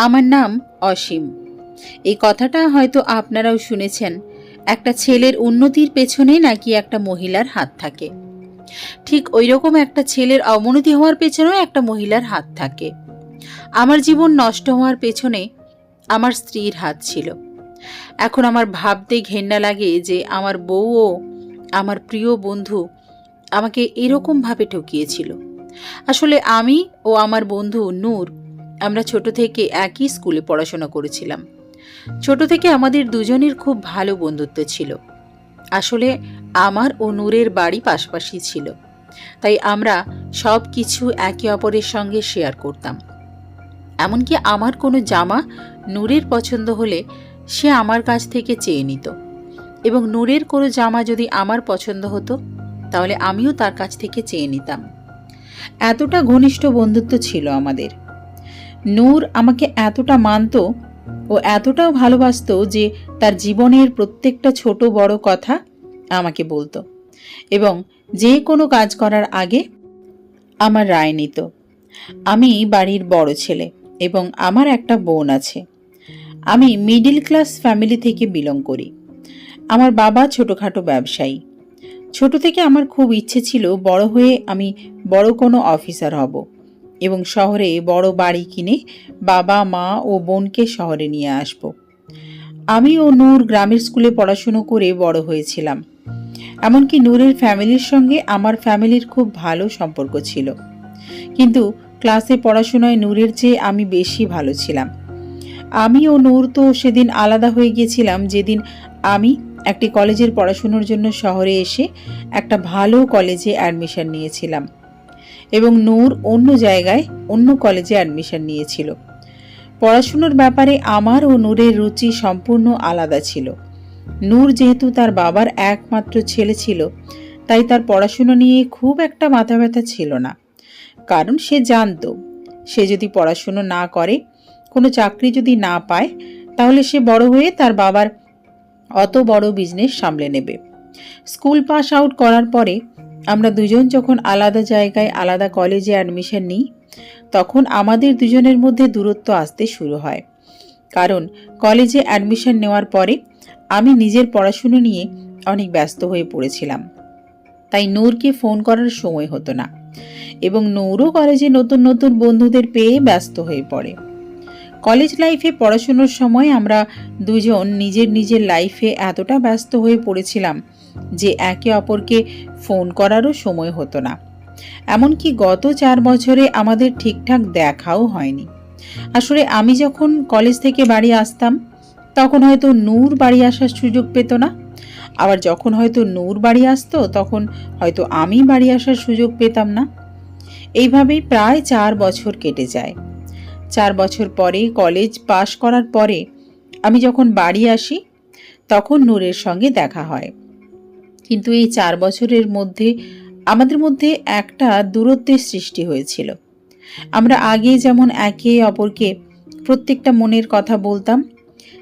আমার নাম অসীম। এই কথাটা হয়তো আপনারাও শুনেছেন। একটা ছেলের উন্নতির পেছনে নাকি একটা মহিলার হাত থাকে। ঠিক ওই রকম একটা ছেলের অবনতি হওয়ার পেছনেও একটা মহিলার হাত থাকে। আমার জীবন নষ্ট হওয়ার পেছনে আমার স্ত্রীর হাত ছিল। এখন আমার ভাবতে ঘেন্না লাগে যে আমার বউও আমার প্রিয় বন্ধু আমাকে এরকমভাবে ঠকিয়েছিল। আসলে আমি ও আমার বন্ধু নূর আমরা ছোট থেকে একই স্কুলে পড়াশোনা করেছিলাম। ছোট থেকে আমাদের দুজনের খুব ভালো বন্ধুত্ব ছিল। আসলে আমার ও নূরের বাড়ি পাশাপাশি ছিল। তাই আমরা সব কিছু একে অপরের সঙ্গে শেয়ার করতাম। এমনকি আমার কোনো জামা নূরের পছন্দ হলে সে আমার কাছ থেকে চেয়ে নিত। এবং নূরের কোনো জামা যদি আমার পছন্দ হতো, তাহলে আমিও তার কাছ থেকে চেয়ে নিতাম। এতটা ঘনিষ্ঠ বন্ধুত্ব ছিল আমাদের। নূর আমাকে এতটা মানত ও এতটাও ভালোবাসতো যে তার জীবনের প্রত্যেকটা ছোট বড় কথা আমাকে বলতো এবং যে কোনো কাজ করার আগে আমার রায় নিত। আমি বাড়ির বড় ছেলে এবং আমার একটা বোন আছে। আমি মিডিল ক্লাস ফ্যামিলি থেকে বিলং করি। আমার বাবা ছোটোখাটো ব্যবসায়ী। ছোট থেকে আমার খুব ইচ্ছে ছিল বড় হয়ে আমি বড় কোনো অফিসার হব। এবং শহরে বড় বাড়ি কিনে বাবা, মা ও বোনকে শহরে নিয়ে আসব। আমি ও নূর গ্রামের স্কুলে পড়াশুনো করে বড় হয়েছিলাম। এমনকি নূরের ফ্যামিলির সঙ্গে আমার ফ্যামিলির খুব ভালো সম্পর্ক ছিল। কিন্তু ক্লাসে পড়াশোনায় নূরের চেয়ে আমি বেশি ভালো ছিলাম। আমি ও নূর তো সেদিন আলাদা হয়ে গিয়েছিলাম যেদিন আমি একটি কলেজের পড়াশুনোর জন্য শহরে এসে একটা ভালো কলেজে অ্যাডমিশন নিয়েছিলাম। এবং নূর অন্য জায়গায় অন্য কলেজে অ্যাডমিশন নিয়েছিল। পড়াশুনোর ব্যাপারে আমার ও নূরের রুচি সম্পূর্ণ আলাদা ছিল। নূর যেহেতু তার বাবার একমাত্র ছেলে ছিল, তাই তার পড়াশুনো নিয়ে খুব একটা মাথা ব্যথা ছিল না। কারণ সে জানতো, সে যদি পড়াশুনো না করে, কোনো চাকরি যদি না পায়, তাহলে সে বড় হয়ে তার বাবার অত বড় বিজনেস সামলে নেবে। স্কুল পাস আউট করার পরে আমরা দুজন যখন আলাদা জায়গায় আলাদা কলেজে অ্যাডমিশন নিই, তখন আমাদের দুজনের মধ্যে দূরত্ব আসতে শুরু হয়। কারণ কলেজে অ্যাডমিশন নেওয়ার পরে আমি নিজের পড়াশুনো নিয়ে অনেক ব্যস্ত হয়ে পড়েছিলাম। তাই নূরকে ফোন করার সময় হতো না এবং নৌরও কলেজে নতুন নতুন বন্ধুদের পেয়ে ব্যস্ত হয়ে পড়ে। কলেজ লাইফে পড়াশুনোর সময় আমরা দুজন নিজের নিজের লাইফে এতটা ব্যস্ত হয়ে পড়েছিলাম যে একে অপরকে ফোন করারও সময় হতো না। এমনকি গত চার বছরে আমাদের ঠিকঠাক দেখাও হয়নি। আসলে আমি যখন কলেজ থেকে বাড়ি আসতাম, তখন হয়তো নূর বাড়ি আসার সুযোগ পেত না। আবার যখন হয়তো নূর বাড়ি আসতো, তখন হয়তো আমি বাড়ি আসার সুযোগ পেতাম না। এইভাবেই প্রায় চার বছর কেটে যায়। চার বছর পরে কলেজ পাশ করার পরে আমি যখন বাড়ি আসি, তখন নূরের সঙ্গে দেখা হয়। কিন্তু এই চার বছরের মধ্যে আমাদের মধ্যে একটা দূরত্বের সৃষ্টি হয়েছিল। আমরা আগে যেমন একে অপরকে প্রত্যেকটা মনের কথা বলতাম,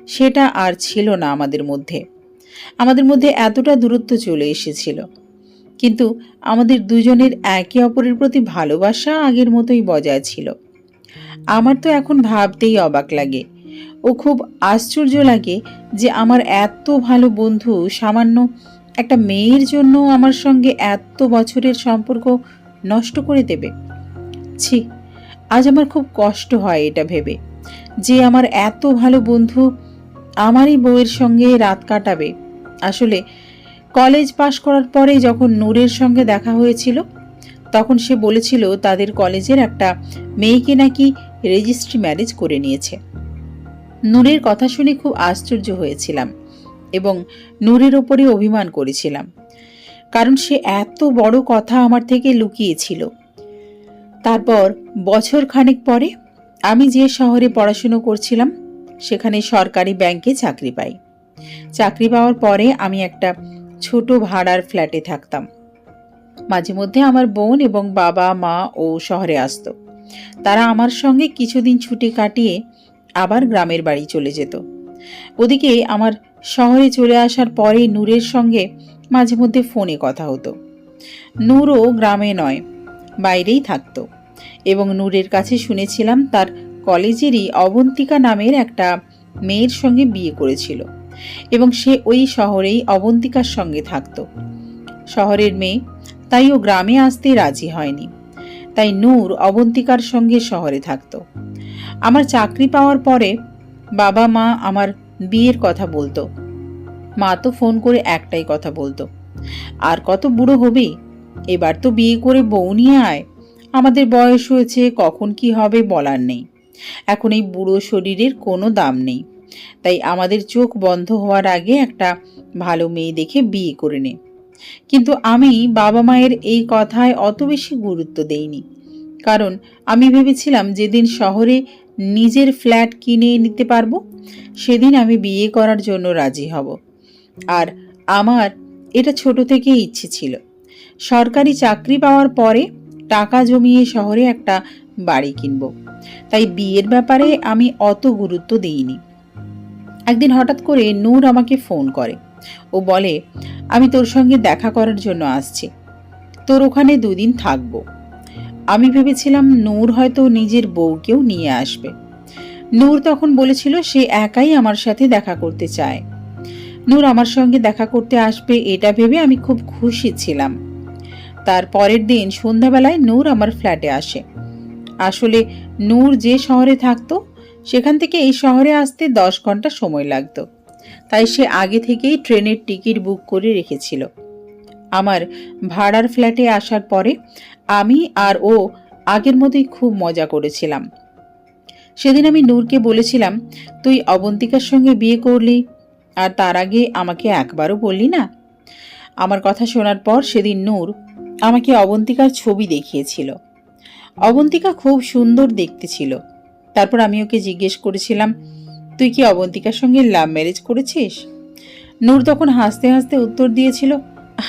সেটা আর ছিল না আমাদের মধ্যে। আমাদের মধ্যে এতটা দূরত্ব চলে এসেছিল। কিন্তু আমাদের দুজনের একে অপরের প্রতি ভালোবাসা আগের মতোই বজায় ছিল। আমার তো এখন ভাবতেই অবাক লাগে। ও খুব আশ্চর্য লাগে যে আমার এত ভালো বন্ধু সামান্য একটা মেয়ের জন্য আমার সঙ্গে এত বছরের সম্পর্ক নষ্ট করে দেবে। ছি, আজ আমার খুব কষ্ট হয় এটা ভেবে। যে আমার এত ভালো বন্ধু আমারই বউয়ের সঙ্গে রাত কাটাবে। আসলে কলেজ পাশ করার পরে যখন নূরের সঙ্গে দেখা হয়েছিল, তখন সে বলেছিল তাদের কলেজের একটা মেয়েকে নাকি রেজিস্ট্রি ম্যারেজ করে নিয়েছে। নূরের কথা শুনে খুব আশ্চর্য হয়েছিলাম। এবং নূরের ওপরে অভিমান করেছিলাম। কারণ সে এত বড় কথা আমার থেকে লুকিয়েছিল। তারপর বছর খানেক পরে আমি যে শহরে পড়াশুনো করছিলাম, সেখানে সরকারি ব্যাংকে চাকরি পাই। চাকরি পাওয়ার পরে আমি একটা ছোট ভাড়ার ফ্ল্যাটে থাকতাম। মাঝে মধ্যে আমার বোন এবং বাবা, মা ও শহরে আসতো। তারা আমার সঙ্গে কিছুদিন ছুটি কাটিয়ে আবার গ্রামের বাড়ি চলে যেত। ওদিকে আমার শহরে চলে আসার পরে নূরের সঙ্গে মাঝে মধ্যে ফোনে কথা হতো। নূরও গ্রামে নয়, বাইরেই থাকতো এবং নূরের কাছে শুনেছিলাম তার কলেজেরই অবন্তিকা নামের একটা মেয়ের সঙ্গে বিয়ে করেছিল এবং সে ওই শহরেই অবন্তিকার সঙ্গে থাকতো। শহরের মেয়ে তাই ও গ্রামে আসতে রাজি হয়নি, তাই নূর অবন্তিকার সঙ্গে শহরে থাকতো। আমার চাকরি পাওয়ার পরে বাবা মা আমার বিয়ের কথা বলতো। মা তো ফোন করে একটাই কথা বলতো। আর কত বুড়ো হবে? এবার তো বিয়ে করে বউ নিয়ে আয়। আমাদের বয়স হয়েছে, কখন কি হবে বলার নেই। এখন এই বুড়ো শরীরের কোনো দাম নেই। তাই আমাদের চোখ বন্ধ হওয়ার আগে একটা ভালো মেয়ে দেখে বিয়ে করে নে। কিন্তু আমি বাবা মায়ের এই কথায় অত বেশি গুরুত্ব দেইনি। কারণ আমি ভেবেছিলাম যেদিন শহরে নিজের ফ্ল্যাট কিনে নিতে পারব? সেদিন আমি বিয়ে করার জন্য রাজি হব। আর আমার এটা ছোট থেকেই ইচ্ছে ছিল। সরকারি চাকরি পাওয়ার পরে টাকা জমিয়ে শহরে একটা বাড়ি কিনব। তাই বিয়ের ব্যাপারে আমি অত গুরুত্ব দিইনি। একদিন হঠাৎ করে নূর আমাকে ফোন করে। ও বলে, আমি তোর সঙ্গে দেখা করার জন্য আসছি। তোর ওখানে দুদিন থাকব। আমি ভেবেছিলাম নূর হয়তো নিজের বউকেও নিয়ে আসবে। নূর তখন বলেছিল সে একাই আমার সাথে দেখা করতে চায়। নূর আমার সঙ্গে দেখা করতে আসবে এটা ভেবে আমি খুব খুশি ছিলাম। তার পরের দিন সন্ধ্যাবেলায় নূর আমার ফ্ল্যাটে আসে। আসলে নূর যে শহরে থাকতো, সেখান থেকে এই শহরে আসতে দশ ঘণ্টা সময় লাগতো। তাই সে আগে থেকেই ট্রেনের টিকিট বুক করে রেখেছিল। আমার ভাড়ার ফ্ল্যাটে আসার পরে আমি আর ও আগের মতোই খুব মজা করেছিলাম। সেদিন আমি নূরকে বলেছিলাম, তুই অবন্তিকার সঙ্গে বিয়ে করলি আর তার আগে আমাকে একবারও বললি না? আমার কথা শোনার পর সেদিন নূর আমাকে অবন্তিকার ছবি দেখিয়েছিল। অবন্তিকা খুব সুন্দর দেখতে ছিল। তারপর আমি ওকে জিজ্ঞেস করেছিলাম, তুই কি অবন্তিকার সঙ্গে লাভ ম্যারেজ করেছিস? নূর তখন হাসতে হাসতে উত্তর দিয়েছিল,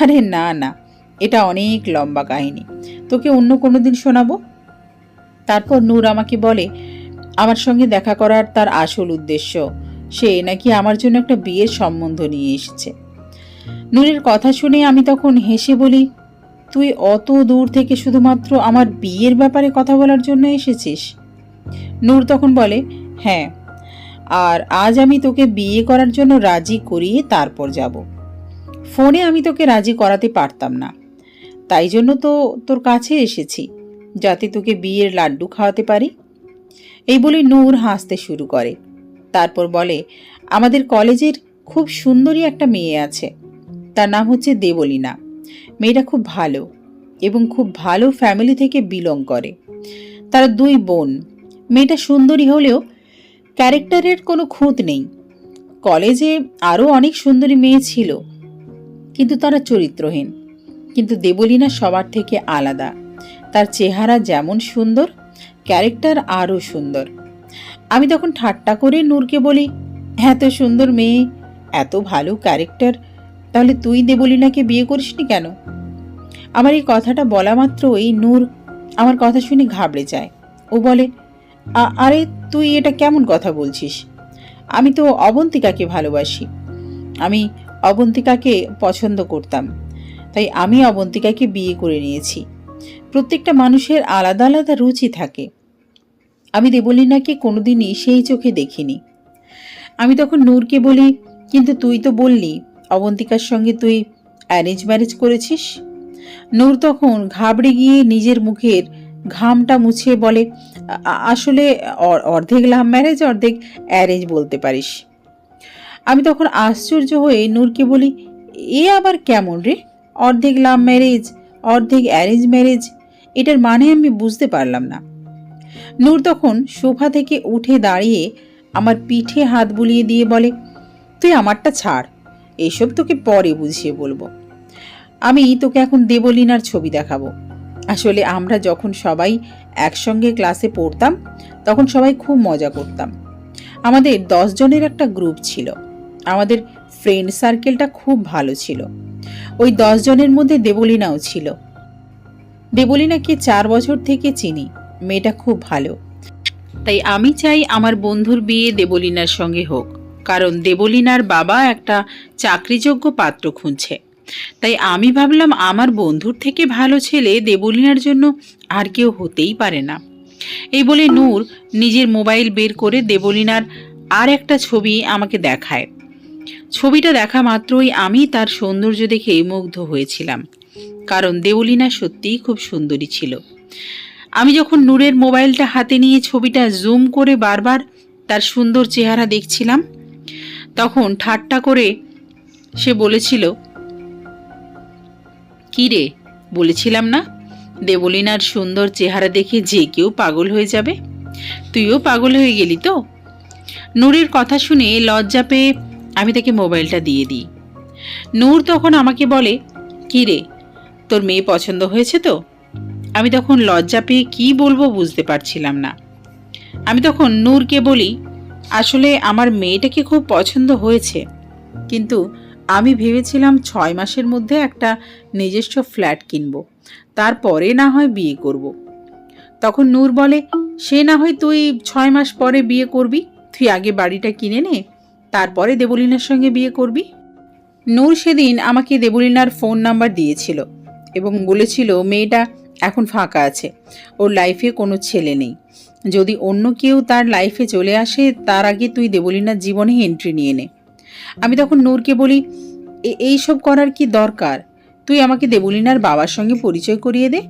আরে না না। এটা অনেক লম্বা কাহিনী। তোকে অন্য কোনো দিন শোনাবো? তারপর নূর আমাকে বলে, আমার সঙ্গে দেখা করার তার আসল উদ্দেশ্য, সে নাকি আমার জন্য একটা বিয়ের সম্বন্ধ নিয়ে এসেছে। নূরের কথা শুনে আমি তখন হেসে বলি, তুই অত দূর থেকে শুধুমাত্র আমার বিয়ের ব্যাপারে কথা বলার জন্য এসেছিস? নূর তখন বলে হ্যাঁ আর আজ আমি তোকে বিয়ে করার জন্য রাজি করিয়ে তারপর যাব। ফোনে আমি তোকে রাজি করাতে পারতাম না। তাই জন্য তো তোর কাছে এসেছি, যাতে তোকে বিয়ের লাড্ডু খাওয়াতে পারি। এই বলে নূর হাসতে শুরু করে। তারপর বলে, আমাদের কলেজের খুব সুন্দরী একটা মেয়ে আছে। তার নাম হচ্ছে দেবলীনা। মেয়েটা খুব ভালো এবং খুব ভালো ফ্যামিলি থেকে বিলং করে। তারা দুই বোন। মেয়েটা সুন্দরী হলেও ক্যারেক্টারের কোনো খুঁত নেই। কলেজে আরও অনেক সুন্দরী মেয়ে ছিল, কিন্তু তারা চরিত্রহীন। কিন্তু দেবলীনা সবার থেকে আলাদা। তার চেহারা যেমন সুন্দর, ক্যারেক্টার আরও সুন্দর। আমি তখন ঠাট্টা করে নূরকে বলি এত সুন্দর মেয়ে, এত ভালো ক্যারেক্টার, তাহলে তুই দেবলীনাকে বিয়ে করিসনি কেন? আমার এই কথাটা বলা মাত্র মাত্রই নূর আমার কথা শুনে ঘাবড়ে যায়। ও বলে আরে তুই এটা কেমন কথা বলছিস? আমি তো অবন্তিকাকে ভালোবাসি। আমি অবন্তিকাকে পছন্দ করতাম। তাই আমি অবন্তিকাকে বিয়ে করে নিয়েছি। প্রত্যেকটা মানুষের আলাদা আলাদা রুচি থাকে। আমি দেবলীনাকে কোনোদিনই সেই চোখে দেখিনি। আমি তখন নূরকে বলি, কিন্তু তুই তো বললি, অবন্তিকার সঙ্গে তুই অ্যারেঞ্জ ম্যারেজ করেছিস? নূর তখন ঘাবড়ে গিয়ে নিজের মুখের ঘামটা মুছে বলে, "আ- আ- আসলে অর্ধেক লাভ ম্যারেজ অর্ধেক অ্যারেঞ্জ বলতে পারিস। আমি তখন আশ্চর্য হয়ে নূরকে বলি, এ আবার কেমন রে? অর্ধেক লাভ ম্যারেজ অর্ধেক অ্যারেঞ্জ ম্যারেজ এটার মানে আমি বুঝতে পারলাম না। নূর তখন সোফা থেকে উঠে দাঁড়িয়ে আমার পিঠে হাত বুলিয়ে দিয়ে বলে, তুই আমারটা ছাড়, এসব তোকে পরে বুঝিয়ে বলব। আমি তোকে এখন দেবলীনার ছবি দেখাবো। আসলে আমরা যখন সবাই একসঙ্গে ক্লাসে পড়তাম, তখন সবাই খুব মজা করতাম। আমাদের দশ জনের একটা গ্রুপ ছিল। আমাদের ফ্রেন্ড সার্কেলটা খুব ভালো ছিল। ওই দশ জনের মধ্যে দেবলীনাও ছিল। দেবলীনাকে চার বছর থেকে চিনি, মেয়েটা খুব ভালো। তাই আমি চাই আমার বন্ধুর বিয়ে দেবলীনার সঙ্গে হোক, কারণ দেবলীনার বাবা একটা চাকরিযোগ্য পাত্র খুঁজছে। তাই আমি ভাবলাম আমার বন্ধুর থেকে ভালো ছেলে দেবলীনার জন্য আর কেউ হতেই পারে না। এই বলে নূর নিজের মোবাইল বের করে দেবলিনার আর একটা ছবি আমাকে দেখায়। ছবিটা দেখা মাত্রই আমি তার সৌন্দর্য দেখে মুগ্ধ হয়েছিলাম। কারণ দেবলিনা সত্যিই খুব সুন্দরী ছিল। আমি যখন নূরের মোবাইলটা হাতে নিয়ে ছবিটা জুম করে বারবার তার সুন্দর চেহারা দেখছিলাম, তখন ঠাট্টা করে সে বলেছিল, কি রে, বলেছিলাম না? দেবলিনার সুন্দর চেহারা দেখে যে কেউ পাগল হয়ে যাবে? তুইও পাগল হয়ে গেলি তো? নূরের কথা শুনে লজ্জা পেয়ে আমি তাকে মোবাইলটা দিয়ে দিই। নূর তখন আমাকে বলে, কী রে, তোর মেয়ে পছন্দ হয়েছে তো? আমি তখন লজ্জা পেয়ে কী বলব বুঝতে পারছিলাম না। আমি তখন নূরকে বলি, আসলে আমার মেয়েটাকে খুব পছন্দ হয়েছে, কিন্তু আমি ভেবেছিলাম ছয় মাসের মধ্যে একটা নিজস্ব ফ্ল্যাট কিনব, তারপরে না হয় বিয়ে করব। তখন নূর বলে, সে না হয় তুই ছয় মাস পরে বিয়ে করবি, তুই আগে বাড়িটা কিনে নে তারপরে দেবলিনার সঙ্গে বিয়ে করবি? নূর সেদিন আমাকে দেবলিনার ফোন নাম্বার দিয়েছিল এবং বলেছিল, মেয়েটা এখন ফাঁকা আছে, ওর লাইফে কোনো ছেলে নেই। যদি অন্য কেউ তার লাইফে চলে আসে, তার আগে তুই দেবলিনার জীবনে এন্ট্রি নিয়ে নে। আমি তখন নূরকে বলি, "এ- এইসব করার কি দরকার? তুই আমাকে দেবলিনার বাবার সঙ্গে পরিচয় করিয়ে দে,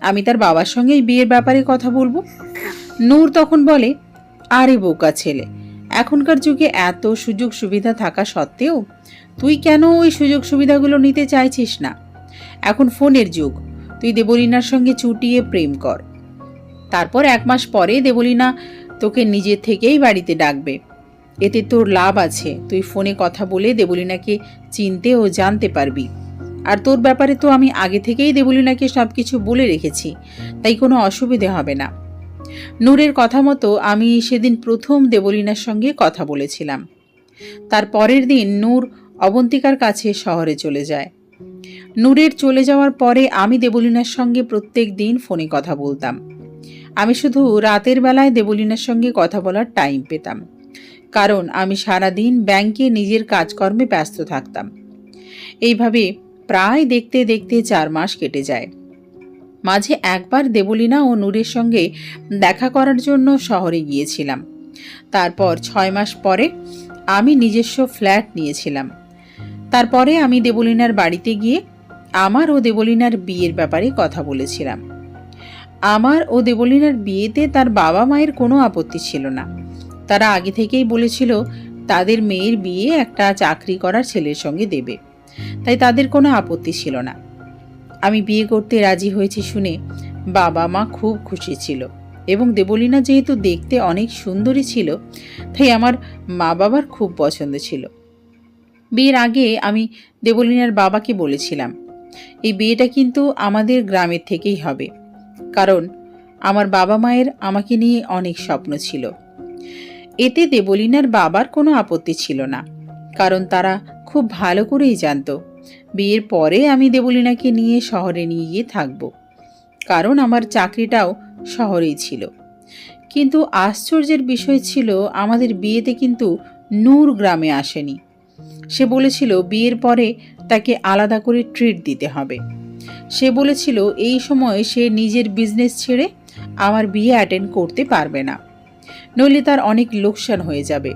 আমি তার বাবার সঙ্গে এই বিয়ের ব্যাপারে কথা বলব। নূর তখন বলে, আরে বোকা ছেলে এখনকার যুগে এত সুযোগ সুবিধা থাকা সত্ত্বেও তুই কেন ওই সুযোগ সুবিধাগুলো নিতে চাইছিস না? এখন ফোনের যুগ, তুই দেবলীনার সঙ্গে চুটিয়ে প্রেম কর। তারপর এক মাস পরে দেবলীনা তোকে নিজের থেকেই বাড়িতে ডাকবে। এতে তোর লাভ আছে, তুই ফোনে কথা বলে দেবলীনাকে চিনতে ও জানতে পারবি। আর তোর ব্যাপারে তো আমি আগে থেকেই দেবলীনাকে সব কিছু বলে রেখেছি, তাই কোনো অসুবিধে হবে না। নূরের কথা মতো আমি সেদিন প্রথম দেবলিনার সঙ্গে কথা বলেছিলাম। তার পরের দিন নূর অবন্তিকার কাছে শহরে চলে যায়। নূরের চলে যাওয়ার পরে আমি দেবলিনার সঙ্গে প্রত্যেক দিন ফোনে কথা বলতাম। আমি শুধু রাতের বেলায় দেবলিনার সঙ্গে কথা বলার টাইম পেতাম। কারণ আমি সারাদিন ব্যাংকে নিজের কাজকর্মে ব্যস্ত থাকতাম। এইভাবে প্রায় দেখতে দেখতে চার মাস কেটে যায়। মাঝে একবার দেবলীনা ও নূরের সঙ্গে দেখা করার জন্য শহরে গিয়েছিলাম। তারপর ছয় মাস পরে আমি নিজস্ব ফ্ল্যাট নিয়েছিলাম। তারপরে আমি দেবলিনার বাড়িতে গিয়ে আমার ও দেবলিনার বিয়ের ব্যাপারে কথা বলেছিলাম। আমার ও দেবলিনার বিয়েতে তার বাবা মায়ের কোনো আপত্তি ছিল না। তারা আগে থেকেই বলেছিল, তাদের মেয়ের বিয়ে একটা চাকরি করার ছেলের সঙ্গে দেবে। তাই তাদের কোনো আপত্তি ছিল না। আমি বিয়ে করতে রাজি হয়েছি শুনে বাবা মা খুব খুশি ছিল। এবং দেবলীনা যেহেতু দেখতে অনেক সুন্দরী ছিল, তাই আমার মা বাবার খুব পছন্দ ছিল। বিয়ের আগে আমি দেবলিনার বাবাকে বলেছিলাম, এই বিয়েটা কিন্তু আমাদের গ্রামের থেকেই হবে। কারণ আমার বাবা মায়ের আমাকে নিয়ে অনেক স্বপ্ন ছিল। এতে দেবলিনার বাবার কোনো আপত্তি ছিল না, কারণ তারা খুব ভালো করেই জানতো বিয়ের পরে আমি দেবলীনাকে নিয়ে শহরে নিয়ে গিয়ে থাকব। কারণ আমার চাকরিটাও শহরেই ছিল। কিন্তু আশ্চর্যের বিষয় ছিল, আমাদের বিয়েতে কিন্তু নূর গ্রামে আসেনি। সে বলেছিল, বিয়ের পরে তাকে আলাদা করে ট্রিট দিতে হবে। সে বলেছিল, এই সময় সে নিজের বিজনেস ছেড়ে আমার বিয়ে অ্যাটেন্ড করতে পারবে না। নইলে তার অনেক লোকসান হয়ে যাবে।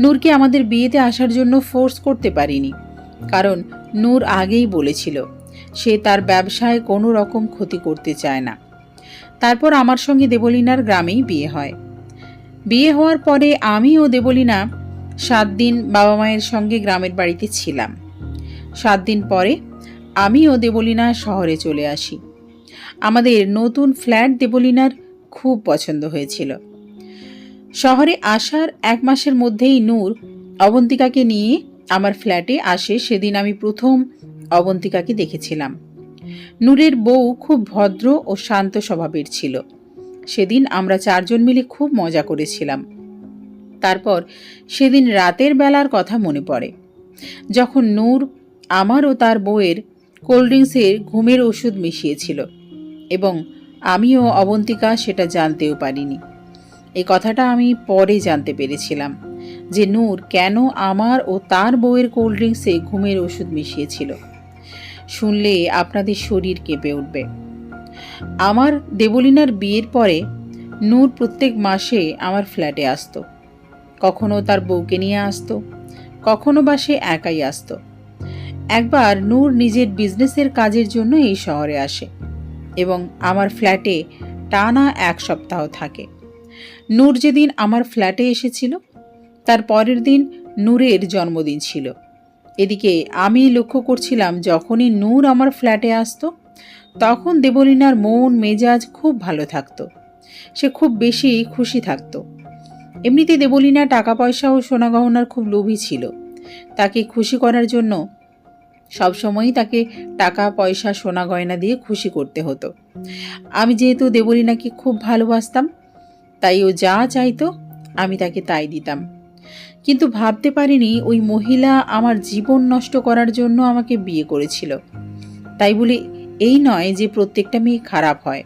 নূরকে আমাদের বিয়েতে আসার জন্য ফোর্স করতে পারিনি। কারণ নূর আগেই বলেছিল, সে তার ব্যবসায় কোনো রকম ক্ষতি করতে চায় না। তারপর আমার সঙ্গে দেবলিনার গ্রামেই বিয়ে হয়। বিয়ে হওয়ার পরে আমি ও দেবলিনা সাত দিন বাবা মায়ের সঙ্গে গ্রামের বাড়িতে ছিলাম। সাত দিন পরে আমি ও দেবলিনা শহরে চলে আসি। আমাদের নতুন ফ্ল্যাট দেবলিনার খুব পছন্দ হয়েছিল। শহরে আসার এক মাসের মধ্যেই নূর অবন্তিকাকে নিয়ে আমার ফ্ল্যাটে আসে সেদিন আমি প্রথম অবন্তিকাকে দেখেছিলাম। নূরের বউ খুব ভদ্র ও শান্ত স্বভাবের ছিল। সেদিন আমরা চারজন মিলে খুব মজা করেছিলাম। তারপর সেদিন রাতের বেলার কথা মনে পড়ে। যখন নূর, আমার ও তার বউয়ের কোল্ড ড্রিঙ্কসের ঘুমের ওষুধ মিশিয়েছিল এবং আমিও অবন্তিকা সেটা জানতেও পারিনি। এই কথাটা আমি পরে জানতে পেরেছিলাম। যে নূর কেন আমার ও তার বউয়ের কোল্ড ড্রিঙ্কসে ঘুমের ওষুধ মিশিয়েছিল। শুনলে আপনাদের শরীর কেঁপে উঠবে। আমার দেবলিনার বিয়ের পরে নূর প্রত্যেক মাসে আমার ফ্ল্যাটে আসতো। কখনো তার বউকে নিয়ে আসতো, কখনো বা সে একাই আসতো। একবার নূর নিজের বিজনেসের কাজের জন্য এই শহরে আসে এবং আমার ফ্ল্যাটে টানা এক সপ্তাহ থাকে। নূর যেদিন আমার ফ্ল্যাটে এসেছিল তার পরের দিন নূরের জন্মদিন ছিল। এদিকে আমি লক্ষ্য করছিলাম, যখনই নূর আমার ফ্ল্যাটে আসতো, তখন দেবলিনার মন, মেজাজ খুব ভালো থাকতো। সে খুব বেশি খুশি থাকতো। এমনিতে দেবলিনা টাকা পয়সা ও সোনা গহনার খুব লোভী ছিল। তাকে খুশি করার জন্য সবসময়ই তাকে টাকা, পয়সা, সোনা গয়না দিয়ে খুশি করতে হতো। আমি যেহেতু দেবলিনাকে খুব ভালোবাসতাম, তাই ও যা চাইতো, আমি তাকে তাই দিতাম। কিন্তু ভাবতে পারিনি ওই মহিলা আমার জীবন নষ্ট করার জন্য আমাকে বিয়ে করেছিল। তাই বলে, এই নয় যে প্রত্যেকটা মেয়ে খারাপ হয়।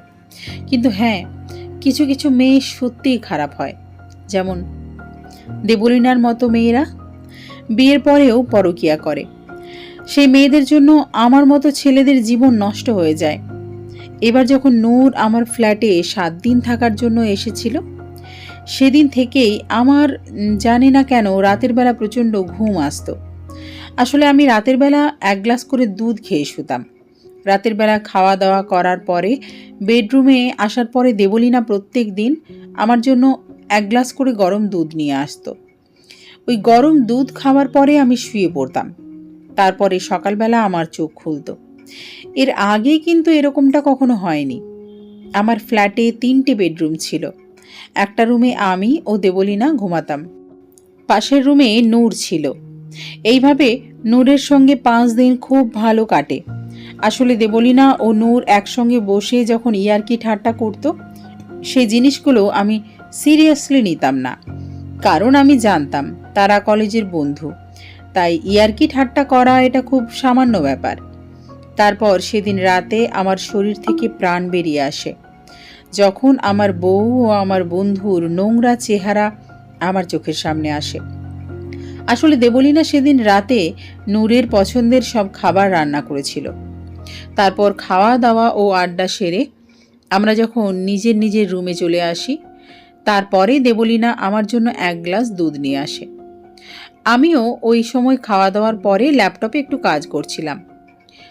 কিন্তু হ্যাঁ কিছু কিছু মেয়ে সত্যিই খারাপ হয়। যেমন দেবলিনার মতো মেয়েরা বিয়ের পরেও পরকিয়া করে। সেই মেয়েদের জন্য আমার মতো ছেলেদের জীবন নষ্ট হয়ে যায়। এবার যখন নূর আমার ফ্ল্যাটে সাত দিন থাকার জন্য এসেছিল সেদিন থেকেই আমার জানি না কেন রাতের বেলা প্রচণ্ড ঘুম আসতো। আসলে আমি রাতের বেলা এক গ্লাস করে দুধ খেয়ে শুতাম। রাতের বেলা খাওয়া দাওয়া করার পরে, বেডরুমে আসার পরে দেবলিনা প্রত্যেক দিন আমার জন্য এক গ্লাস করে গরম দুধ নিয়ে আসতো। ওই গরম দুধ খাওয়ার পরে আমি শুয়ে পড়তাম। তারপরে সকালবেলা আমার চোখ খুলতো। এর আগে কিন্তু এরকমটা কখনো হয়নি। আমার ফ্ল্যাটে তিনটে বেডরুম ছিল। একটা রুমে আমি ও দেবলিনা ঘুমাতাম। পাশের রুমে নূর ছিল। এইভাবে নূরের সঙ্গে পাঁচ দিন খুব ভালো কাটে। আসলে দেবলিনা ও নূর একসঙ্গে বসে যখন ইয়ার্কি ঠাট্টা করত, সেই জিনিসগুলো আমি সিরিয়াসলি নিতাম না। কারণ আমি জানতাম, তারা কলেজের বন্ধু। তাই ইয়ার্কি ঠাট্টা করা এটা খুব সামান্য ব্যাপার। তারপর সেদিন রাতে আমার শরীর থেকে প্রাণ বেরিয়ে আসে। যখন আমার বউ ও আমার বন্ধুর নোংরা চেহারা আমার চোখের সামনে আসে। আসলে দেবলিনা সেদিন রাতে নূরের পছন্দের সব খাবার রান্না করেছিল। তারপর খাওয়া দাওয়া ও আড্ডা সেরে আমরা যখন নিজের নিজের রুমে চলে আসি, তারপরে দেবলিনা আমার জন্য এক গ্লাস দুধ নিয়ে আসে। আমিও ওই সময় খাওয়া দাওয়ার পরে ল্যাপটপে একটু কাজ করছিলাম।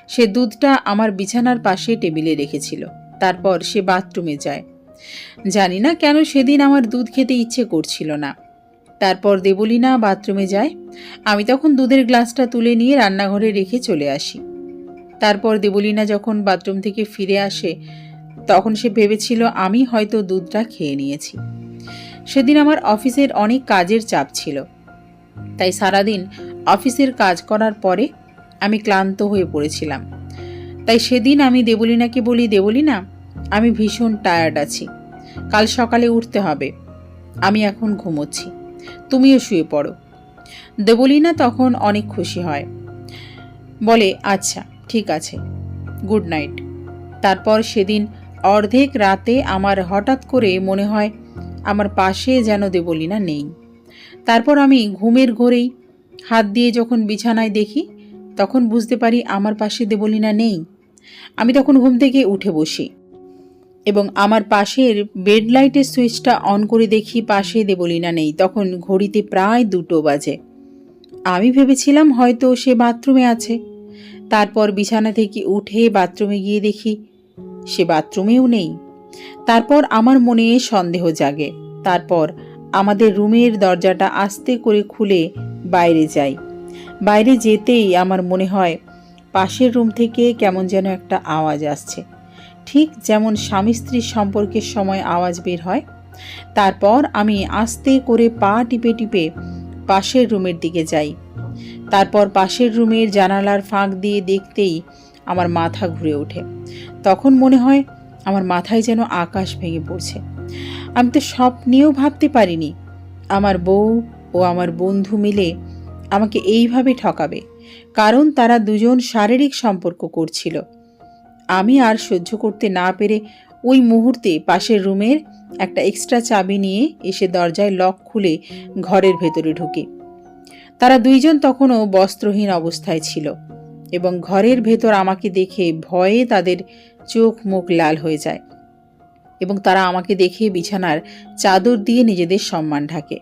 সে দুধটা আমার বিছানার পাশে টেবিলে রেখেছিল। তারপর সে বাথরুমে যায়। জানি না কেন সেদিন আমার দুধ খেতে ইচ্ছে করছিল না। তারপর দেবলিনা বাথরুমে যায়। আমি তখন দুধের গ্লাসটা তুলে নিয়ে রান্নাঘরে রেখে চলে আসি। তারপর দেবলিনা যখন বাথরুম থেকে ফিরে আসে, তখন সে ভেবেছিল আমি হয়তো দুধটা খেয়ে নিয়েছি। সেদিন আমার অফিসের অনেক কাজের চাপ ছিল। তাই সারাদিন অফিসের কাজ করার পরে আমি ক্লান্ত হয়ে পড়েছিলাম। তাই সেদিন আমি দেবলিনাকে বলি, দেবলিনা, আমি ভীষণ টায়ার্ড আছি। কাল সকালে উঠতে হবে। আমি এখন ঘুমোচ্ছি। তুমিও শুয়ে পড়ো। দেবলীনা তখন অনেক খুশি হয়। বলে আচ্ছা ঠিক আছে। Good night. তারপর সেদিন অর্ধেক রাতে আমার হঠাৎ করে মনে হয় আমার পাশে যেন দেবলিনা নেই। তারপর আমি ঘুমের ঘোরেই হাত দিয়ে যখন বিছানায় দেখি, তখন বুঝতে পারি আমার পাশে দেবলিনা নেই। আমি তখন ঘুম থেকে উঠে বসি এবং আমার পাশের বেড লাইটের সুইচটা অন করে দেখি পাশে দেবলিনা নেই। তখন ঘড়িতে প্রায় দুটো বাজে। আমি ভেবেছিলাম হয়তো সে বাথরুমে আছে। তারপর বিছানা থেকে উঠে বাথরুমে গিয়ে দেখি সে বাথরুমেও নেই। তারপর আমার মনে সন্দেহ জাগে। তারপর আমাদের রুমের দরজাটা আস্তে করে খুলে বাইরে যাই। বাইরে যেতেই আমার মনে হয় পাশের রুম থেকে কেমন যেন একটা আওয়াজ আসছে। ঠিক যেমন স্বামী স্ত্রীর সম্পর্কের সময় আওয়াজ বের হয়। তারপর আমি আস্তে করে পা টিপে টিপে পাশের রুমের দিকে যাই। তারপর পাশের রুমের জানালার ফাঁক দিয়ে দেখতেই আমার মাথা ঘুরে ওঠে। তখন মনে হয় আমার মাথায় যেন আকাশ ভেঙে পড়ছে। আমি তো স্বপ্নেও ভাবতে পারিনি। আমার বউ ও আমার বন্ধু মিলে আমাকে এইভাবে ঠকাবে। কারণ তারা দুজন শারীরিক সম্পর্ক করছিল। আমি আর সহ্য করতে না পেরে ওই মুহূর্তে পাশের রুমের একটা এক্সট্রা চাবি নিয়ে এসে দরজায় লক খুলে ঘরের ভেতরে ঢুকে। তারা দুইজন তখনও বস্ত্রহীন অবস্থায় ছিল এবং ঘরের ভেতর আমাকে দেখে ভয়ে তাদের চোখ মুখ লাল হয়ে যায় এবং তারা আমাকে দেখে বিছানার চাদর দিয়ে নিজেদের সম্মান ঢাকে।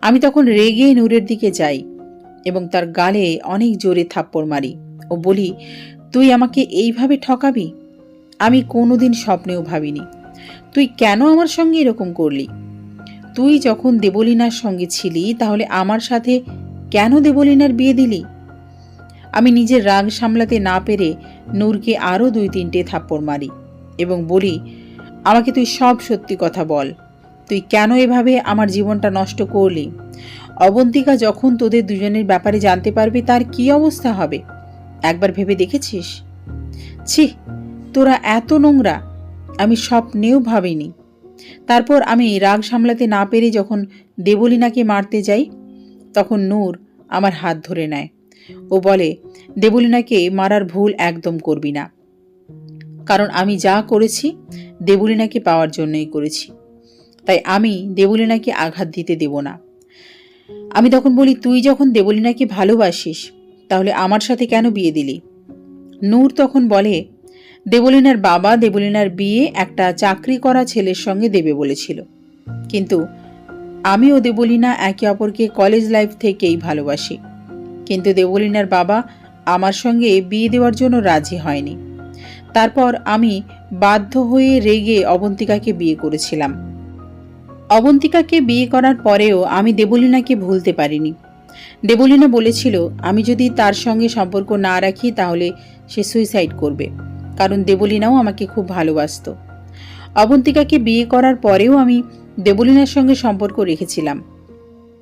আমি তখন রেগে নূরের দিকে যাই এবং তার গালে অনেক জোরে থাপ্পড় মারি ও বলি, তুই আমাকে এইভাবে ঠকাবি? আমি কোনোদিন স্বপ্নেও ভাবিনি। তুই কেন আমার সঙ্গে এরকম করলি? তুই যখন দেবলীনার সঙ্গে ছিলি, তাহলে আমার সাথে কেন দেবলীনার বিয়ে দিলি? আমি নিজের রাগ সামলাতে না পেরে নূরকে আরও দুই তিনটে থাপ্পড় মারি এবং বলি, আমাকে তুই সব সত্যি কথা বল। তুই কেন এভাবে আমার জীবনটা নষ্ট করলি? অবন্তিকা যখন তোদের দুজনের ব্যাপারে জানতে পারবে তার কি অবস্থা হবে? একবার ভেবে দেখেছিস? ছি, তোরা এত নোংরা, আমি স্বপ্নেও ভাবিনি। তারপর আমি রাগ সামলাতে না পেরে যখন দেবলীনাকে মারতে যাই, তখন নূর আমার হাত ধরে নেয়। ও বলে, দেবলীনাকে মারার ভুল একদম করবি না। কারণ আমি যা করেছি, দেবলীনাকে পাওয়ার জন্যই করেছি। তাই আমি দেবলীনাকে আঘাত দিতে দেব না। আমি তখন বলি, তুই যখন দেবলীনাকে ভালোবাসিস, তাহলে আমার সাথে কেন বিয়ে দিলি? নূর তখন বলে, দেবলীনার বাবা, দেবলীনার বিয়ে একটা চাকরি করা ছেলের সঙ্গে দেবে বলেছিল। কিন্তু আমি ও দেবলীনা একে অপরকে কলেজ লাইফ থেকেই ভালোবাসি। কিন্তু দেবলীনার বাবা আমার সঙ্গে বিয়ে দেওয়ার জন্য রাজি হয়নি। তারপর আমি বাধ্য হয়ে রেগে অবন্তিকাকে বিয়ে করেছিলাম। অবন্তিকাকে বিয়ে করার পরেও আমি দেবলীনাকে ভুলতে পারিনি। দেবলীনা বলেছিল, আমি যদি তার সঙ্গে সম্পর্ক না রাখি, তাহলে সে সুইসাইড করবে। কারণ দেবলীনাও আমাকে খুব ভালোবাসত। অবন্তিকাকে বিয়ে করার পরেও আমি দেবলীনার সঙ্গে সম্পর্ক রেখেছিলাম।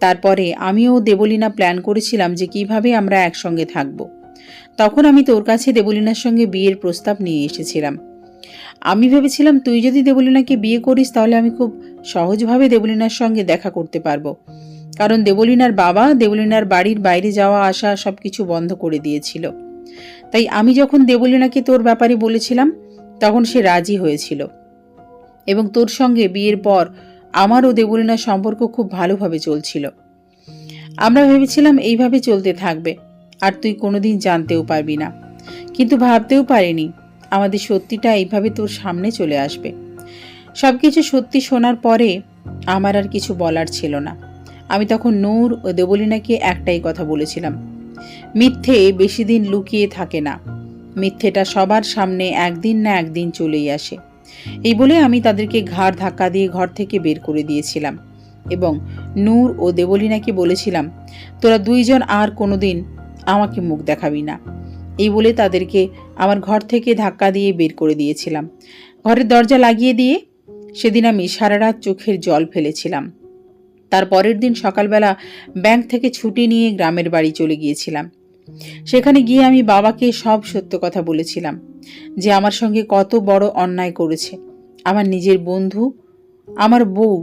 তারপরে আমিও দেবলীনা প্ল্যান করেছিলাম যে কীভাবে আমরা একসঙ্গে থাকব। তখন আমি তোর কাছে দেবলীনার সঙ্গে বিয়ের প্রস্তাব নিয়ে এসেছিলাম। আমি ভেবেছিলাম, তুই যদি দেবলীনাকে বিয়ে করিস, তাহলে আমি খুব সহজভাবে দেবলীনার সঙ্গে দেখা করতে পারব। কারণ দেবলীনার বাবা দেবলীনার বাড়ির বাইরে যাওয়া, আসা সব কিছু বন্ধ করে দিয়েছিল। তাই আমি যখন দেবলীনাকে তোর ব্যাপারে বলেছিলাম, তখন সে রাজি হয়েছিল। এবং তোর সঙ্গে বিয়ের পর আমার ও দেবলীনার সম্পর্ক খুব ভালোভাবে চলছিল। আমরা ভেবেছিলাম এইভাবে চলতে থাকবে, আর তুই কোনোদিন জানতেও পারবি না। কিন্তু ভাবতেও পারিনি, আমাদের সত্যিটা এইভাবে তোর সামনে চলে আসবে। সব কিছু সত্যি শোনার পরে আমার আর কিছু বলার ছিল না। আমি তখন নূর ও দেবলীনাকে একটাই কথা বলেছিলাম। মিথ্যে বেশি দিন লুকিয়ে থাকে না। মিথ্যেটা সবার সামনে একদিন না একদিন চলেই আসে। এই বলে আমি তাদেরকে ঘাড় ধাক্কা দিয়ে ঘর থেকে বের করে দিয়েছিলাম এবং নূর ও দেবলীনাকে বলেছিলাম, তোরা দুইজন আর কোনোদিন আমাকে মুখ দেখাবি না। এই বলে তাদেরকে আমার ঘর থেকে ধাক্কা দিয়ে বের করে দিয়েছিলাম। ঘরের দরজা লাগিয়ে দিয়ে সেদিন আমি সারা রাত চোখের জল ফেলেছিলাম। তার পরের দিন সকালবেলা ব্যাংক থেকে ছুটি নিয়ে গ্রামের বাড়ি চলে গিয়েছিলাম। সেখানে গিয়ে আমি বাবাকে সব সত্য কথা বলেছিলাম, যে আমার সঙ্গে কত বড় অন্যায় করেছে। আমার নিজের বন্ধু, আমার বউ,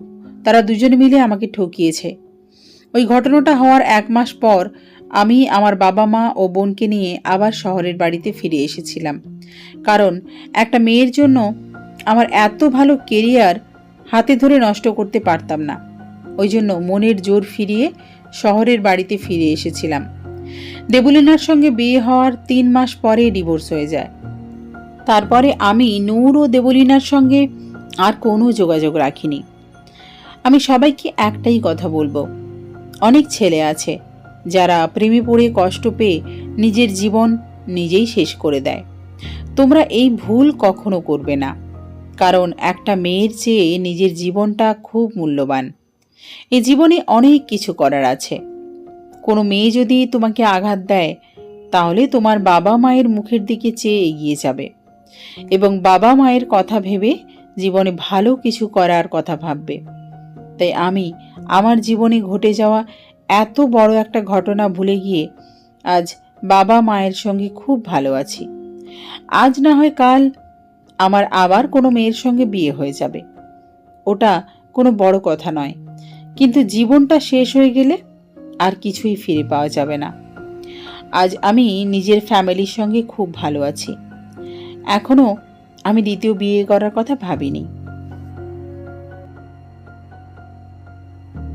তারা দুজনে মিলে আমাকে ঠকিয়েছে। ওই ঘটনাটা হওয়ার এক মাস পর আমি আমার বাবা মা ও বোনকে নিয়ে আবার শহরের বাড়িতে ফিরে এসেছিলাম। কারণ একটা মেয়ের জন্য আমার এত ভালো কেরিয়ার হাতে ধরে নষ্ট করতে পারতাম না। ওই জন্য মনের জোর ফিরিয়ে শহরের বাড়িতে ফিরে এসেছিলাম। দেবলীনার সঙ্গে বিয়ে হওয়ার তিন মাস পরে ডিভোর্স হয়ে যায়। তারপরে আমি নূর ও দেবলিনার সঙ্গে আর কোনো যোগাযোগ রাখিনি। আমি সবাইকে একটাই কথা বলব। অনেক ছেলে আছে যারা প্রেমে পড়ে কষ্ট পেয়ে নিজের জীবন নিজেই শেষ করে দেয়। তোমরা এই ভুল কখনো করবে না। কারণ একটা মেয়ের চেয়ে নিজের জীবনটা খুব মূল্যবান। এ জীবনে অনেক কিছু করার আছে। কোনো মেয়ে যদি তোমাকে আঘাত দেয়, তাহলে তোমার বাবা মায়ের মুখের দিকে চেয়ে এগিয়ে যাবে এবং বাবা মায়ের কথা ভেবে জীবনে ভালো কিছু করার কথা ভাববে। তাই আমি আমার জীবনে ঘটে যাওয়া এত বড় একটা ঘটনা ভুলে গিয়ে আজ বাবা মায়ের সঙ্গে খুব ভালো আছি। আজ না হয় কাল আমার আবার কোনো মেয়ের সঙ্গে বিয়ে হয়ে যাবে। ওটা কোনো বড় কথা নয়। কিন্তু জীবনটা শেষ হয়ে গেলে আর কিছুই ফিরে পাওয়া যাবে না। আজ আমি নিজের ফ্যামিলির সঙ্গে খুব ভালো আছি। এখনও আমি দ্বিতীয় বিয়ে করার কথা ভাবিনি।